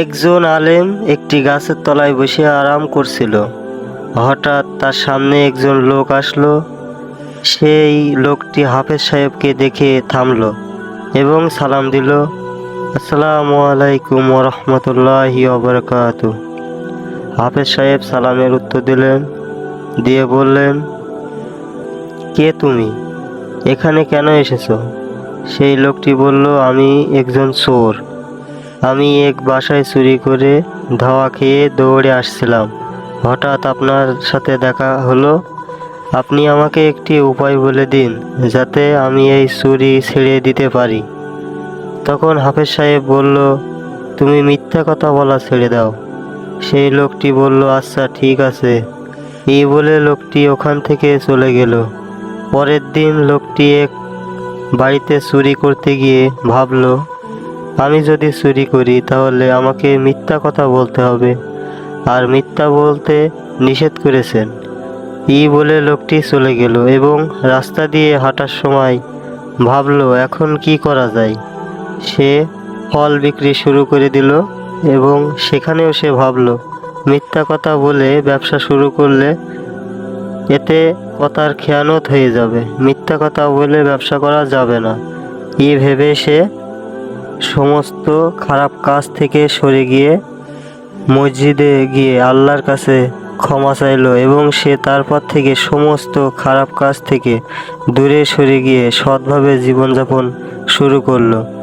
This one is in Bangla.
একজন আলেম একটি গাছের তলায় বসে আরাম করছিল। হঠাৎ তার সামনে একজন লোক আসলো। সেই লোকটি হাফেজ সাহেবকে দেখে থামলো এবং সালাম দিল, আসসালামু আলাইকুম রহমতুল্লাহি ওবরকাত হাফেজ সাহেব সালামের উত্তর দিলেন, দিয়ে বললেন, কে তুমি? এখানে কেন এসেছ? সেই লোকটি বলল, আমি একজন চোর। আমি এক বাসায় চুরি করে ধাওয়া খেয়ে দৌড়ে আসছিলাম। হঠাৎ আপনার সাথে দেখা হলো। আপনি আমাকে একটি উপায় বলে দিন, যাতে আমি এই চুরি ছেড়ে দিতে পারি। তখন হাফেজ সাহেব বলল, তুমি মিথ্যা কথা বলা ছেড়ে দাও। সেই লোকটি বলল আচ্ছা ঠিক আছে। এই বলে লোকটি ওখান থেকে চলে গেল। পরের দিন লোকটি এক বাড়িতে চুরি করতে গিয়ে ভাবলো আমি যদি চুরি করি, তাহলে আমাকে মিথ্যা কথা বলতে হবে। আর মিথ্যা বলতে নিষেধ করেছেন। ই বলে লোকটি চলে গেল এবং রাস্তা দিয়ে হাঁটার সময় ভাবল, এখন কি করা যায়? সে ফল বিক্রি শুরু করে দিল এবং সেখানেও সে ভাবলো, মিথ্যা কথা বলে ব্যবসা শুরু করলে এতে কথার খেয়ানত হয়ে যাবে। মিথ্যা কথা বলে ব্যবসা করা যাবে না। ই ভেবে সে সমস্ত খারাপ কাজ থেকে সরে গিয়ে মসজিদে গিয়ে আল্লাহর কাছে ক্ষমা চাইল এবং সে তারপর থেকে সমস্ত খারাপ কাজ থেকে দূরে সরে গিয়ে সৎভাবে জীবনযাপন শুরু করল।